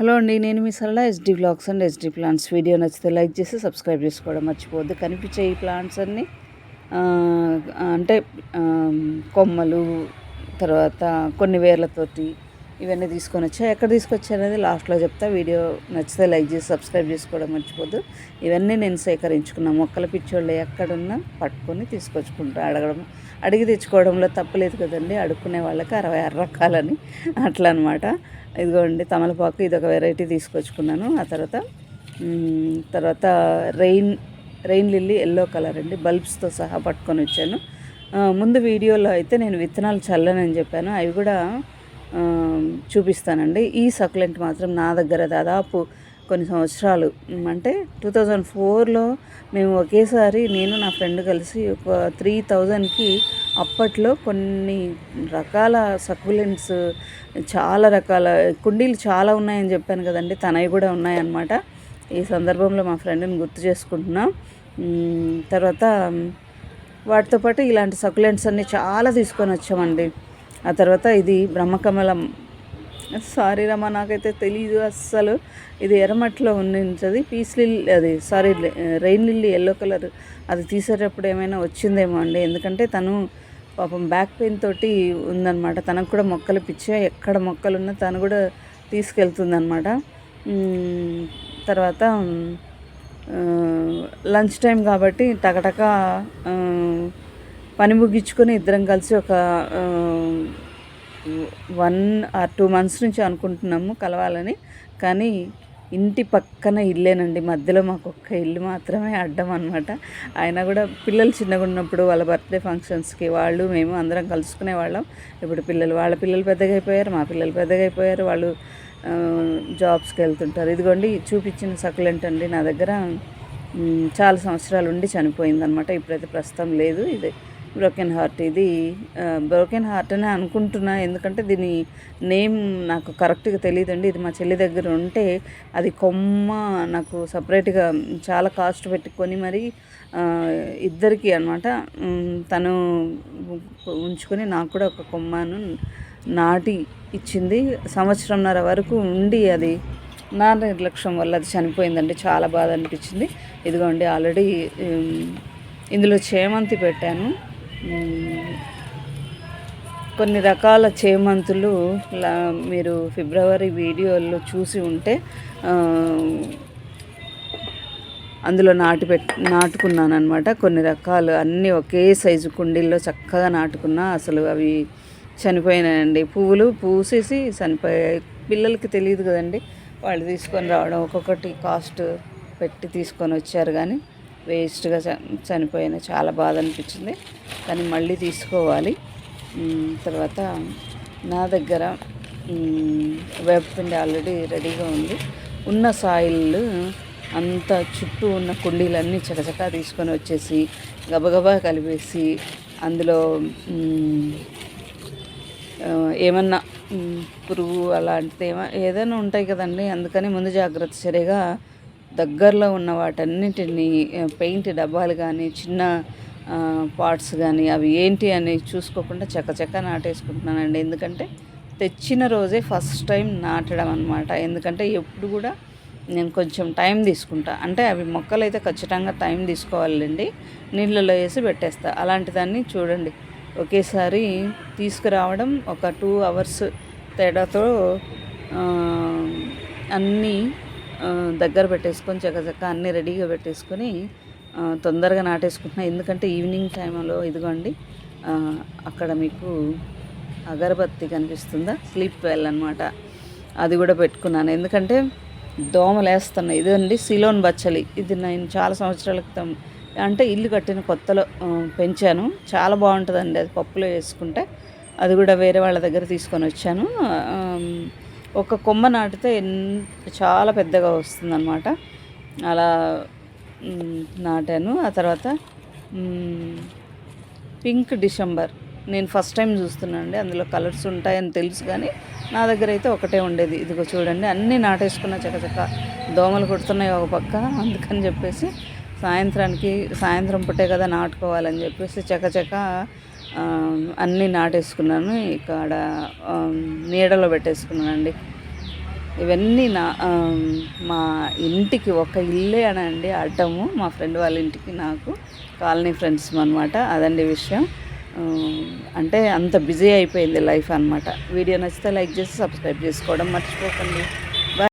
Hello అండి నేను మీ Sarala SD blogs and SD plants video నచ్చితే లైక్ చేసి సబ్స్క్రైబ్ చేసుకోవడం మర్చిపోవద్దు. కనిపించే ఈ ప్లాంట్స్ అన్నీ అంటే కొమ్మలు తర్వాత కొన్ని వేర్లతోటి ఇవన్నీ తీసుకొని వచ్చా. ఎక్కడ తీసుకొచ్చా అనేది లాస్ట్లో చెప్తా. వీడియో నచ్చితే లైక్ చేసి సబ్స్క్రైబ్ చేసుకోవడం మర్చిపోద్దు ఇవన్నీ నేను సేకరించుకున్నా. మొక్కల పిచ్చోళ్ళు ఎక్కడున్నా పట్టుకొని తీసుకొచ్చుకుంటా అడగడం. అడిగి తెచ్చుకోవడంలో తప్పలేదు కదండి. అడుక్కునే వాళ్ళకి అరవై ఆరు రకాలని అట్లా అనమాట ఇదిగోండి తమలపాకు ఇది ఒక వెరైటీ తీసుకొచ్చుకున్నాను. ఆ తర్వాత తర్వాత rain rain lily yellow colour అండి. బల్బ్స్తో సహా పట్టుకొని వచ్చాను. ముందు వీడియోలో అయితే నేను విత్తనాలు చల్లనని చెప్పాను. అవి కూడా చూపిస్తానండి. ఈ సక్లెంట్ మాత్రం నా దగ్గర దాదాపు కొన్ని సంవత్సరాలు. అంటే టూ థౌజండ్ ఫోర్లో మేము ఒకేసారి నేను నా ఫ్రెండ్ కలిసి ఒక త్రీ థౌజండ్కి అప్పట్లో కొన్ని రకాల సక్యులెంట్స్ చాలా రకాల కుండీలు చాలా ఉన్నాయని చెప్పాను కదండి. తనవి కూడా ఉన్నాయన్నమాట. ఈ సందర్భంలో మా ఫ్రెండ్ని గుర్తు చేసుకుంటున్నాం. తర్వాత వాటితో పాటు ఇలాంటి సకులెంట్స్ అన్నీ చాలా తీసుకొని వచ్చామండి. ఆ తర్వాత ఇది బ్రహ్మకమలం సారీ రమ్మ నాకైతే తెలీదు అస్సలు. ఇది ఎర్రమట్టిలో ఉండించది పీస్ లిల్లీ అది sorry rain lily yellow colour అది తీసేటప్పుడు ఏమైనా వచ్చిందేమో అండి. ఎందుకంటే తను పాపం బ్యాక్ పెయిన్ తోటి ఉందన్నమాట. తనకు కూడా మొక్కలు పిచ్చా ఎక్కడ మొక్కలు ఉన్నా తను కూడా తీసుకెళ్తుందన్నమాట. తర్వాత లంచ్ టైం కాబట్టి టకటక పని ముగించుకొని ఇద్దరం కలిసి ఒక వన్ ఆర్ టూ మంత్స్ నుంచి అనుకుంటున్నాము కలవాలని. కానీ ఇంటి పక్కన ఇల్లేనండి. మధ్యలో మాకు ఒక్క ఇల్లు మాత్రమే అడ్డం అనమాట ఆయన కూడా పిల్లలు చిన్నగా ఉన్నప్పుడు వాళ్ళ బర్త్డే ఫంక్షన్స్కి వాళ్ళు మేము అందరం కలుసుకునే వాళ్ళం. ఇప్పుడు పిల్లలు వాళ్ళ పిల్లలు పెద్దగా అయిపోయారు మా పిల్లలు పెద్దగా అయిపోయారు. వాళ్ళు జాబ్స్కి వెళ్తుంటారు. ఇదిగోండి చూపించిన సకులెంట్ అండి నా దగ్గర చాలా సంవత్సరాలు ఉండి చనిపోయింది అనమాట ఇప్పుడైతే ప్రస్తుతం లేదు. ఇది బ్రోకెన్ హార్ట్ ఇది బ్రోకెన్ హార్ట్ అని అనుకుంటున్నా. ఎందుకంటే దీని నేమ్ నాకు కరెక్ట్గా తెలియదండి ఇది మా చెల్లి దగ్గర ఉంటే అది కొమ్మ నాకు సపరేట్గా చాలా కాస్ట్ పెట్టుకొని మరి ఇద్దరికి అనమాట తను ఉంచుకొని నాకు కూడా ఒక కొమ్మను నాటి ఇచ్చింది. సంవత్సరంన్నర వరకు ఉండి అది నా నిర్లక్ష్యం వల్ల అది చనిపోయిందండి. చాలా బాధ అనిపించింది. ఇదిగోండి ఆల్రెడీ ఇందులో చేమంతి పెట్టాను. కొన్ని రకాల చేమంతులు మీరు ఫిబ్రవరి వీడియోల్లో చూసి ఉంటే అందులో నాటు పెట్ నాటుకున్నాను అనమాట కొన్ని రకాలు అన్నీ ఒకే సైజు కుండీల్లో చక్కగా నాటుకున్నా అసలు అవి చనిపోయినాయండి. పువ్వులు పూసేసి చనిపోయాయి పిల్లలకి తెలియదు కదండి. వాళ్ళు తీసుకొని రావడం ఒక్కొక్కటి కాస్ట్ పెట్టి తీసుకొని వచ్చారు కానీ వేస్ట్గా చనిపోయిన చనిపోయినాయి చాలా బాధ అనిపించింది. కానీ మళ్ళీ తీసుకోవాలి. తర్వాత నా దగ్గర వేపపిండి ఆల్రెడీ రెడీగా ఉంది. ఉన్న సాయిల్ అంత చుట్టూ ఉన్న కుండీలన్నీ చకచకా తీసుకొని వచ్చేసి గబగబా కలిపేసి అందులో ఏమన్నా పురుగు అలాంటిది ఏమైనా ఏదైనా ఉంటాయి కదండి. అందుకని ముందు జాగ్రత్త చర్యగా దగ్గరలో ఉన్న వాటన్నిటిని పెయింట్ డబ్బాలు కానీ చిన్న పాట్స్ కానీ అవి ఏంటి అని చూసుకోకుండా చక్కచక్క నాటేసుకుంటున్నానండి. ఎందుకంటే తెచ్చిన రోజే ఫస్ట్ టైం నాటడం అనమాట ఎందుకంటే ఎప్పుడు కూడా నేను కొంచెం టైం తీసుకుంటా. అంటే అవి మొక్కలు అయితే ఖచ్చితంగా టైం తీసుకోవాలండి. నీళ్ళలో వేసి పెట్టేస్తా. అలాంటి దాన్ని చూడండి. ఒకేసారి తీసుకురావడం ఒక టూ అవర్స్ తేడాతో అన్నీ దగ్గర పెట్టేసుకొని చక్కచక్క అన్నీ రెడీగా పెట్టేసుకొని తొందరగా నాటేసుకుంటున్నా. ఎందుకంటే ఈవినింగ్ టైంలో ఇదిగోండి అక్కడ మీకు అగరబత్తి కనిపిస్తుందా? స్లీప్ వెల్ అనమాట అది కూడా పెట్టుకున్నాను. ఎందుకంటే దోమలు వేస్తున్నాయి ఇదండి సిలోన్ బచ్చలి. ఇది నేను చాలా సంవత్సరాల క్రితం అంటే ఇల్లు కట్టిన కొత్తలో పెంచాను. చాలా బాగుంటుందండి. అది పప్పులో వేసుకుంటే. అది కూడా వేరే వాళ్ళ దగ్గర తీసుకొని వచ్చాను. ఒక కొమ్మ నాటితే చాలా పెద్దగా వస్తుందన్నమాట. అలా నాటాను. ఆ తర్వాత పింక్ డిసెంబర్. నేను ఫస్ట్ టైం చూస్తున్నానండి. అందులో కలర్స్ ఉంటాయని తెలుసు కానీ నా దగ్గర అయితే ఒకటే ఉండేది. ఇదిగో చూడండి అన్నీ నాటేసుకున్న చకచక దోమలు కుడుతున్నాయి ఒక పక్క. అందుకని చెప్పేసి సాయంత్రానికి సాయంత్రం పుట్టే కదా నాటుకోవాలని చెప్పేసి చకచక అన్నీ నాటేసుకున్నాను. ఇక్కడ నీడలో పెట్టేసుకున్నానండి. ఇవన్నీ నా మా ఇంటికి ఒక ఇల్లే అనండి అడ్డము. మా ఫ్రెండ్ వాళ్ళ ఇంటికి నాకు కాలనీ ఫ్రెండ్స్ అనమాట అదండి విషయం. అంటే అంత బిజీ అయిపోయింది లైఫ్ అనమాట వీడియో నచ్చితే లైక్ చేసి సబ్స్క్రైబ్ చేసుకోవడం మర్చిపోకండి.